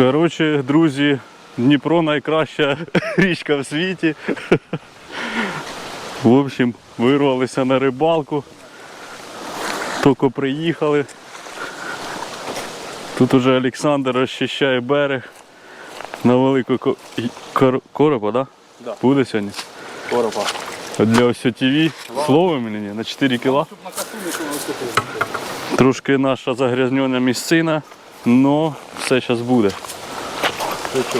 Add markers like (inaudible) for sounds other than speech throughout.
Коротше, друзі, Дніпро найкраща (laughs) річка в світі. В общем, вирвалися на рибалку. Тільки приїхали. Тут уже Олександр розчищає берег на велику ко- кор- коропа, да? Да. Буде сьогодні? Коропа. Для ось ТВ. Слово мені ні, на 4 кіла. Трошки наша загрязнена місцина, але все зараз буде. Все чітко.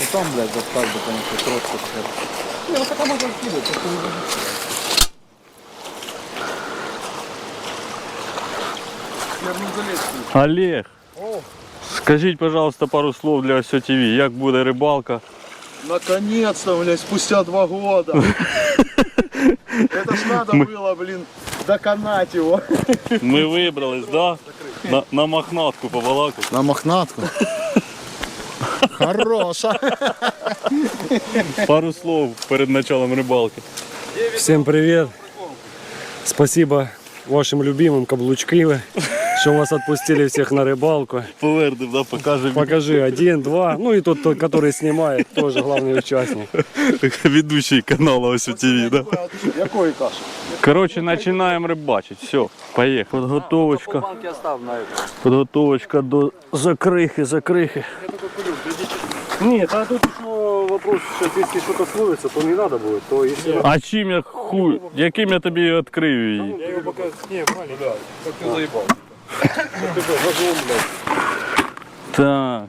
Ну там, блядь, достать бы, конечно, троску. Не, ну пока можно скидывать, просто не залез. Олег, О, скажіть, пожалуйста, пару слов для ось ТВ. Як буде рибалка? наконец-то, блядь, спустя два года. (laughs) Это ж надо было, блин, доконать его. Ми вибрались, да? На, на мохнатку побалакати. На мохнатку. Хороша. Пару слов перед началом рыбалки. Всем привет! Спасибо вашим любимым каблучки, что вас отпустили всех на рыбалку. Повернем, да, покажемо. Покажи один, два, ну и тот, тот, который снимает, тоже главный участник. Ведущий каналу ось ТВ, да? Якої каші? Коротше, починаємо рибачити. Все, поїхали. Подготовочка. Банки остав на это. Подготовочка до закрихи, закрихи. Нет, а тут еще вопрос, сейчас если что-то словится, то не надо будет, то если... А чим я хуй? Яким я тобі відкрию її? Я его пока... Не, правильно, да. Как ти заїбав? Так.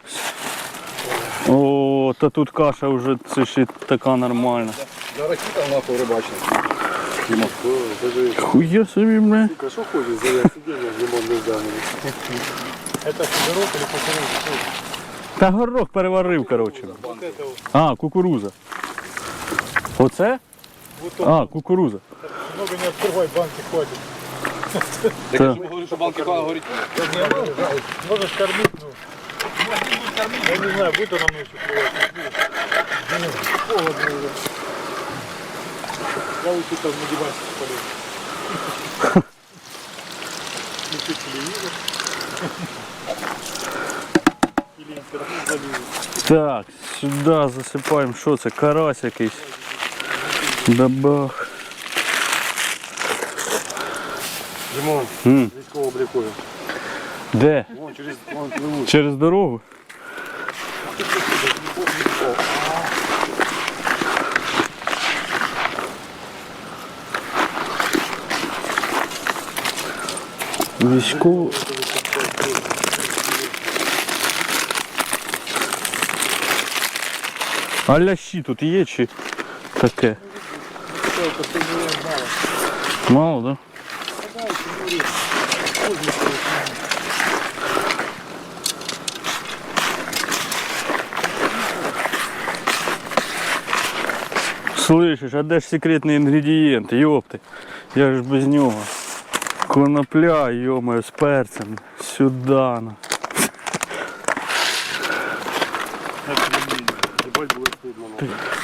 О, та тут каша вже це ще така нормальна. За ракета нахуй рибачник. Хуя собі, бля. Сука, что хочешь за сиденье в лимонной здании? Это сидорок или кукуруза? Та горох переварив, коротше. Вот это вот. А, кукуруза. Оце? А, кукуруза. Много не открывай, банки хватит. Та. говорю, що банки горить. Можешь кормить, ну. Я не знаю, не будет. Ну, Холодно уже. Я лучше там на диванчик полезу. Включу телевизор. Или интернет залезу. Так, сюди засипаємо. Що це? Карась якийсь. Дабах. Димон, М, військово облікую. Де? Вон через вон пливуть. Через дорогу? Військово. А лящі тут є чи таке? Мало, да? Слышиш, а де ж секретний інгредієнт, йопти? Я ж без нього. Конопля, йомаю, з перцем. Ну.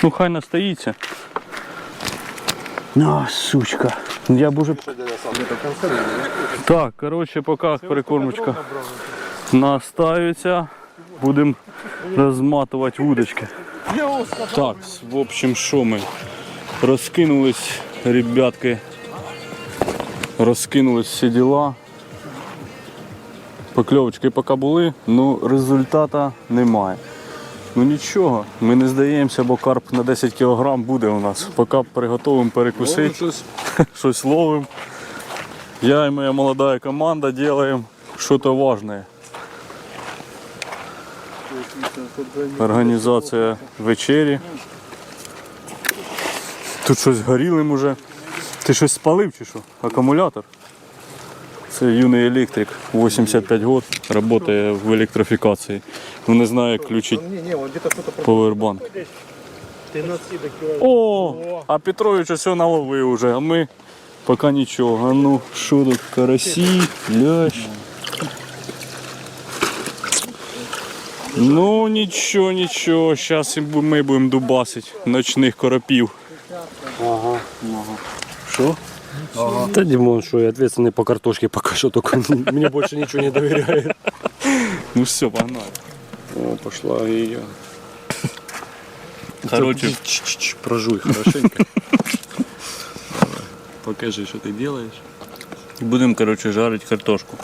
Ну хай настоїться. А, сучка. Я б уже... Так, коротше, поки прикормочка настаюється, будемо розматувати вудочки. Так, в общем, що ми? Розкинулись, ребятки. Розкинулись всі діла. Покльовочки поки були, ну результата немає. Ну нічого, ми не здаємося, бо карп на 10 кг буде у нас. Поки приготуємо перекусити, щось. (laughs) щось ловимо. Я і моя молода команда робимо щось важне. Організація вечері. Тут щось горілим уже. Ти щось спалив чи що? Акумулятор? Це юний електрик, 85 років, працює в електрифікації. Ну не знаю, як включити повербанк. О, а Петрович все наловив уже, а ми поки нічого. А ну, що тут, карасі, лящ. Ну нічого, нічого, зараз ми будемо дубасити ночних коропів. Ага. Що? Да, Димон, что я ответственный по картошке пока что, только мне больше ничего не доверяет. Ну все, погнали. О, пошла ее. Короче, Прожуй хорошенько. Покажи, что ты делаешь. будемо, короче, жарити картошку.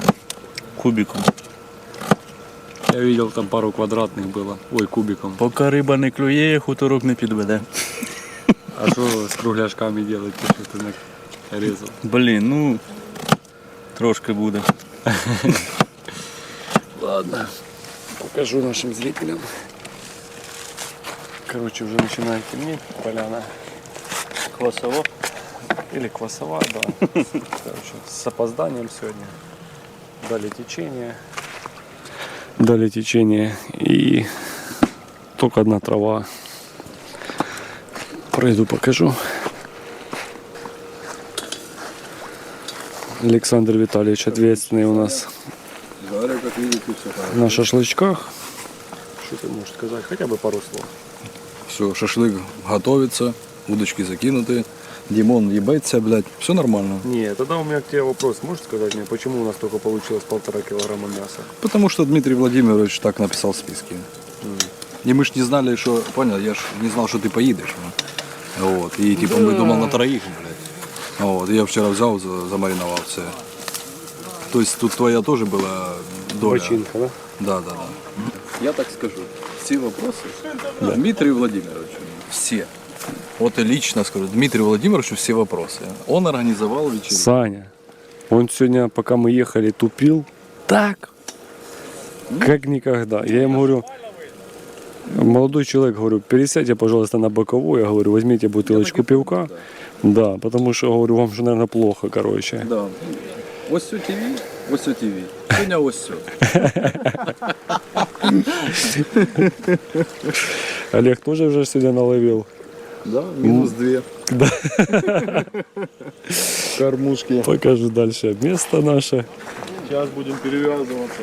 Кубиком. Я видел, там пару квадратных было. Ой, кубиком. Поки риба не клює, хуторок не підведе. А что с кругляшками делать, ты что ты нарезал? Блін, ну трошки буде. Ладно. Покажу нашим зрителям. Короче, уже начинает темнеть поляна. Квасово. Или квасова, да. Короче, с опозданием сегодня. Дали течение. Дали течение и только одна трава. Пройду покажу. Александр Витальевич ответственный у нас Жарю, как видите, все хорошо. на шашлычках. Что ты можешь сказать? Хотя бы пару слов. Все, шашлык готовится, удочки закинуты. Димон ебается, блядь, все нормально. Не, тогда у меня к тебе вопрос. Можешь сказать мне, почему у нас только получилось полтора килограмма мяса? Потому что Дмитрий Владимирович так написал в списке. И мы ж не знали, что, понял, я ж не знал, что ты поедешь. ну. Вот. И типа мы думал на троих, блядь. Вот. Я вчера взял, за- замариновал все. То есть тут твоя тоже была доля. Бочинка, да? Да, да, да. Я так скажу. Все вопросы Дмитрию Владимировичу. Все. Вот и лично скажу, Дмитрию Владимировичу все вопросы. Он организовал вечеринку. Саня, он сегодня, пока мы ехали, тупил так, как никогда. Я ему говорю, молодой человек, говорю, пересядьте, пожалуйста, на боковую. Я говорю, возьмите бутылочку пивка. Да, потому что, говорю, вам же, наверное, плохо, короче. Да. Ось все ТВ, ось все ТВ. Сегодня ось все. (laughs) Олег тоже уже сегодня наловил. Да, минус две. Да. (laughs) Кормушки. Покажу дальше место наше. Сейчас будем перевязываться.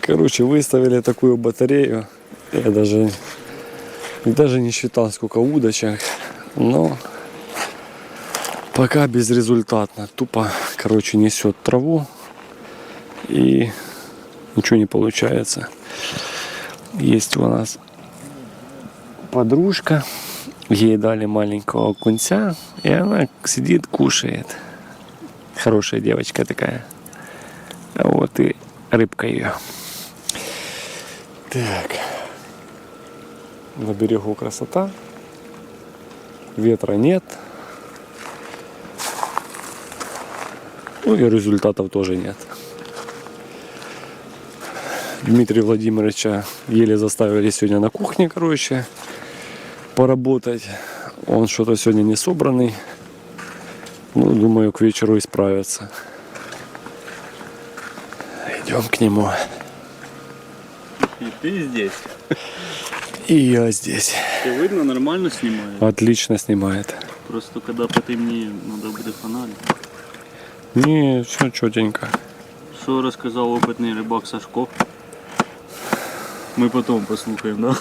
Короче, выставили такую батарею. Я даже, даже не считал, сколько удочек. Но пока безрезультатно. Тупо, короче, несет траву. И ничего не получается. Есть у нас подружка. Ей дали маленького кунца. И она сидит, кушает. Хорошая девочка такая. Вот и рыбка ее. Так. На берегу красота. Ветра нет. Ну и результатов тоже нет. Дмитрия Владимировича еле заставили сегодня на кухне, короче, поработать. Он что-то сегодня не собранный. Ну, думаю, к вечеру исправится. Идем к нему. І ти здесь. И я здесь. Ти видно, нормально знімає. Отлично снимает. Просто коли потемніє, треба буде фонарик. Не, все четенько. Що розказав опитний рибак Сашко? Ми потім послухаємо, да?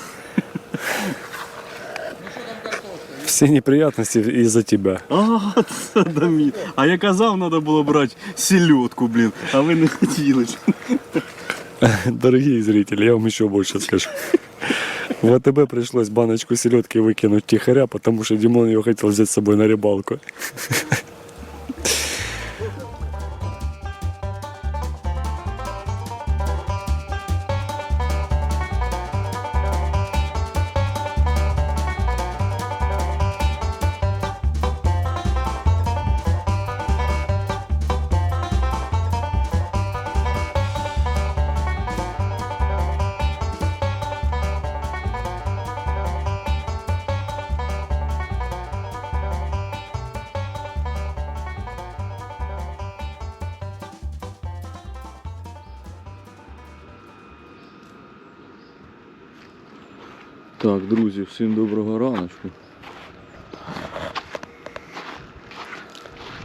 (laughs) Все неприятности из-за тебя. А, це Дамі. А я казав, треба було брати селедку, блін, а ви не хотіли. Дорогие зрители, я вам еще больше скажу. В АТБ пришлось баночку селедки выкинуть тихоря, потому что Димон ее хотел взять с собой на рыбалку. (laughs) Так, друзі, всім доброго раночку.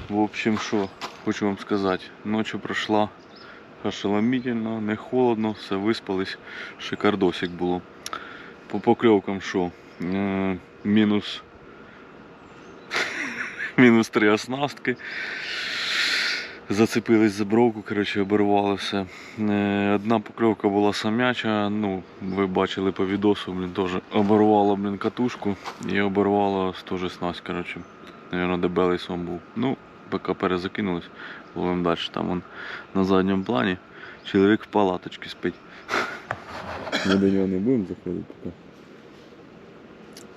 В общем, що хочу вам сказати, ночі пройшла ошеломительно, не холодно, все виспались, шикардосик було. По покльовкам що? Е, мінус (laughs) мінус три оснастки. Зацепились за бровку, коротше, обірвало все. Е, Одна покльовка була самяча, ну, ви бачили по відосу, блін, теж обірвало, блін, катушку і обірвало теж коротше. Навірно, дебелий сон був. Ну, поки перезакинулись, ловимо далі. Там он на задньому плані чоловік в палаточці спить. Ми до нього не будемо заходити поки.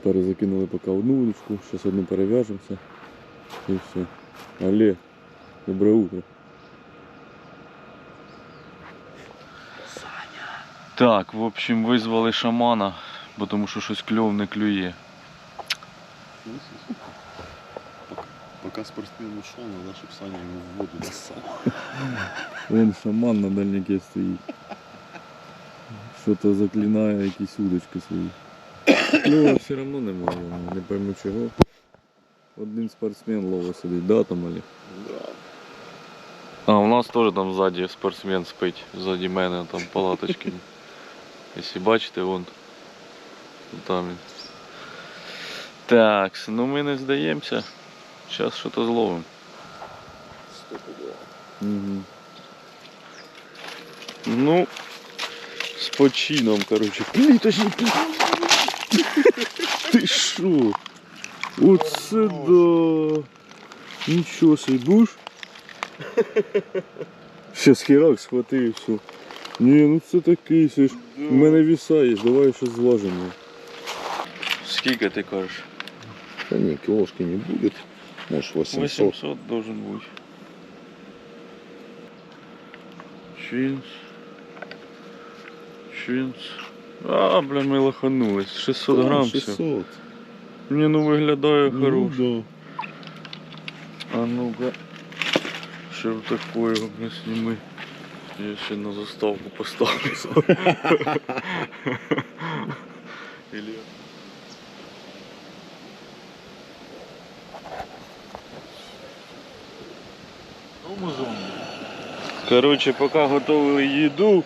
Перезакинули поки одну удочку, зараз одну перев'яжемося і все. Олег, доброе утро. Саня. Так, в общем, визвали шамана, бо тому що щось кльов не клює. Пока спортсмен ушел, надо, чтобы Саня ему в воду достал. Вон шаман на дальняке стоїть. Що-то заклинає якісь удочки свої. Ну, все одно немає, не пойму чого. Один спортсмен лово сидить, да, там Олег? А, у нас теж там ззаді спортсмен спить, ззаді мене там палаточки. (laughs) Якщо бачите, вон там він. Так, ну ми не здаємося. Зараз щось зловимо. Угу. Ну, з почином, коротше. Пліточний (laughs) Ти що? Оце да. Нічого собі, будеш? Ще хірак схватив і все. Ні, ну це такий все ж. У мене віса є, давай щось зважимо. Скільки ти кажеш? Да не, килошки не будет. Может 800. 800 должен бути. Чинс. Чинс. А, бля, ми лоханулись. 600 Да, грам всього. 600. Ні, ну виглядає Ну, хорош. да. А ну-ка. Ще в бля, сніми. Я ще на заставку поставлю. Или... Короче, пока готовили еду,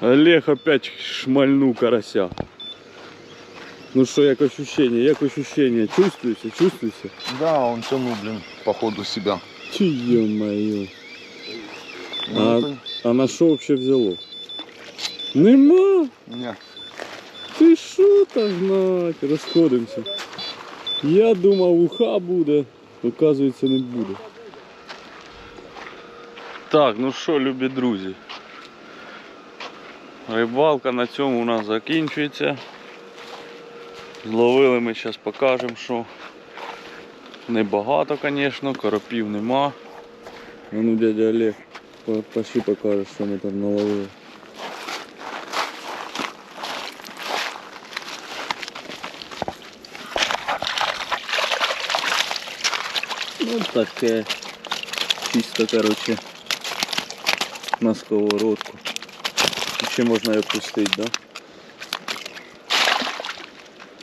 Олег опять шмальнул карася. Ну что, як ощущение, як ощущение? Чувствуешься, чувствуешься? Да, он тянул, блин, по ходу себя. Чи ё-моё. Ну, А, это- а на що вообще взяло? Нема. Не, Ти що так знать? Розходимося. Я думав, уха буде, оказується не буде. Так, ну що, любі друзі. Рибалка на цьому у нас закінчується. Зловили ми зараз покажемо, що небагато, звісно, коропів нема. А ну дядя Олег, пошли покажеш, що ми там наловили. Ну таке. Чисто, короче, на сковородку. Ще можна і опустити, да?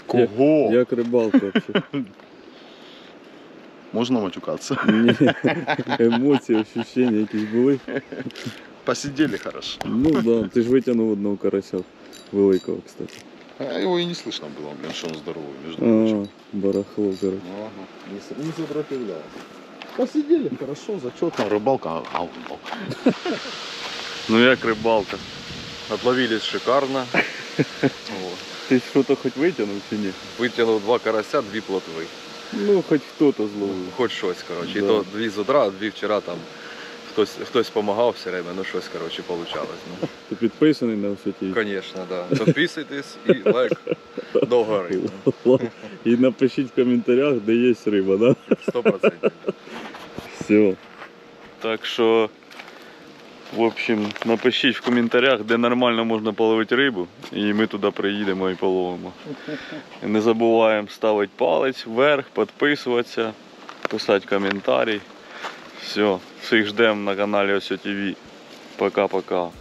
Кого? Як рибалка вообще. (laughs) Можно матюкаться? Ні, емоції, ощущення якісь були. Посидели хорошо. Ну да, ти ж витягнув одного карася великого, кстати. А его и не слышно было, блин, что он здоровый, между прочим. А, барахло, короче. Ага, не, с- не сопротивлялся. Посидели хорошо, зачетно, рыбалка. ау, ау. Ну як рибалка? Отловились шикарно. Вот. Ти що-то хоч витягнув чи ні? Витягнув два карася, дві плотви. Ну, хоч хто-то зловив. Хоч щось, коротше. І Да. то дві з утра, дві вчора там хтось, хтось допомагав все время, ну щось, коротше, вийшло. Ну, Ти підписаний на все ті. Звісно, да. Підписуйтесь і лайк до гори. І напишіть в коментарях, де є риба, да? 100%. Все. Так що, в общем, напишіть в коментарях, де нормально можна половити рибу, і ми туди приїдемо і половимо. Не забуваємо ставити палець вверх, підписуватися, писати коментарі. Все, всіх ждемо на каналі Осьо ТВ. Пока-пока.